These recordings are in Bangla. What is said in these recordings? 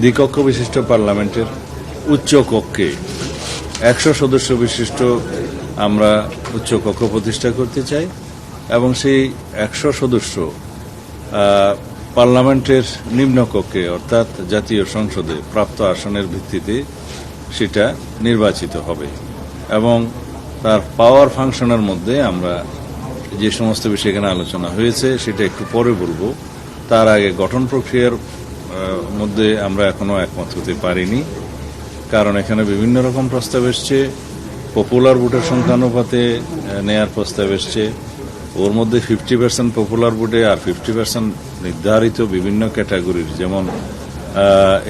দ্বিকক্ষ বিশিষ্ট পার্লামেন্টের উচ্চ কক্ষে একশো সদস্য বিশিষ্ট আমরা উচ্চ কক্ষ প্রতিষ্ঠা করতে চাই এবং সেই একশো সদস্য পার্লামেন্টের নিম্নকক্ষে অর্থাৎ জাতীয় সংসদে প্রাপ্ত আসনের ভিত্তিতে সেটা নির্বাচিত হবে এবং তার পাওয়ার ফাংশনের মধ্যে আমরা যে সমস্ত বিষয় এখানে আলোচনা হয়েছে সেটা একটু পরে বলব। তার আগে গঠন প্রক্রিয়ার মধ্যে আমরা এখনও একমত হতে পারিনি। কারণ এখানে বিভিন্ন রকম প্রস্তাব এসছে। পপুলার ভোটের সংখ্যানুপাতে নেয়ার প্রস্তাব এসছে। ওর মধ্যে ফিফটি পার্সেন্ট পপুলার ভোটে আর ফিফটি পার্সেন্ট নির্ধারিত বিভিন্ন ক্যাটাগরির যেমন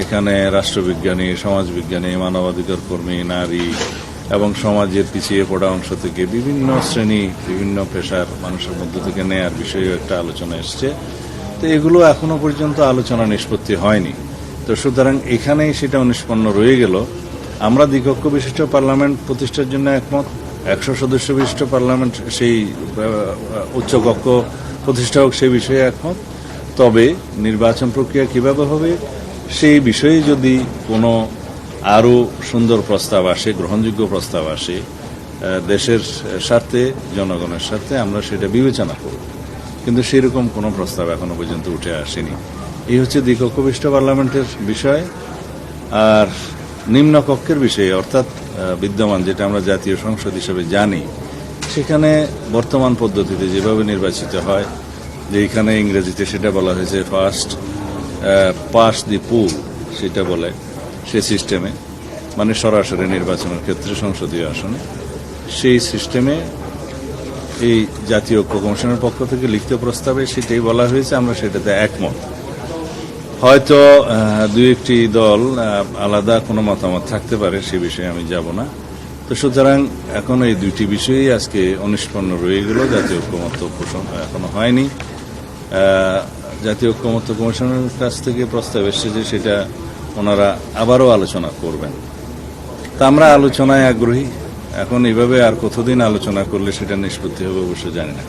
এখানে রাষ্ট্রবিজ্ঞানী, সমাজবিজ্ঞানী, মানবাধিকার কর্মী, নারী এবং সমাজের পিছিয়ে পড়া অংশ থেকে বিভিন্ন শ্রেণি, বিভিন্ন পেশার মানুষের মধ্য থেকে নেয়ার বিষয়েও একটা আলোচনা এসছে। তো এগুলো এখনও পর্যন্ত আলোচনা নিষ্পত্তি হয়নি। তো সুতরাং এখানেই সেটা নিষ্পন্ন রয়ে গেল। আমরা দ্বিকক্ষ বিশিষ্ট পার্লামেন্ট প্রতিষ্ঠার জন্য একমত। একশো সদস্য বিশিষ্ট পার্লামেন্ট সেই উচ্চকক্ষ প্রতিষ্ঠা হোক সেই বিষয়ে একমত। তবে নির্বাচন প্রক্রিয়া কীভাবে হবে সেই বিষয়ে যদি কোনো আরও সুন্দর প্রস্তাব আসে, গ্রহণযোগ্য প্রস্তাব আসে দেশের স্বার্থে, জনগণের স্বার্থে আমরা সেটা বিবেচনা করব। কিন্তু সেরকম কোনো প্রস্তাব এখনও পর্যন্ত উঠে আসেনি। এই হচ্ছে দ্বিকক্ষবিষ্ট পার্লামেন্টের বিষয় আর নিম্ন কক্ষের বিষয়ে, অর্থাৎ বিদ্যমান, যেটা আমরা জাতীয় সংসদ হিসেবে জানি। সেখানে বর্তমান পদ্ধতিতে যেভাবে নির্বাচিত হয়, যে এখানে ইংরেজিতে সেটা বলা হয়েছে ফার্স্ট পাস দি পুল, সেটা বলে সে সিস্টেমে মানে সরাসরি নির্বাচনের ক্ষেত্রে সংসদীয় আসনে। সেই সিস্টেমে এই জাতীয় ঐক্য কমিশনের পক্ষ থেকে লিখিত প্রস্তাবে সেটাই বলা হয়েছে, আমরা সেটাতে একমত। হয়তো দু একটি দল আলাদা কোনো মতামত থাকতে পারে, সে বিষয়ে আমি যাব না। তো সুতরাং এখন এই দুইটি বিষয়ই আজকে অনিষ্পন্ন রয়ে গেল। জাতীয় ঐক্যমত্য পোষণ এখনও হয়নি। জাতীয় ঐক্যমত্য কমিশনের কাছ থেকে প্রস্তাব এসেছে যে সেটা ওনারা আবারও আলোচনা করবেন। তা আমরা আলোচনায় আগ্রহী। এখন এভাবে আর কতদিন আলোচনা করলে সেটা নিষ্পত্তি হবে অবশ্য জানি না।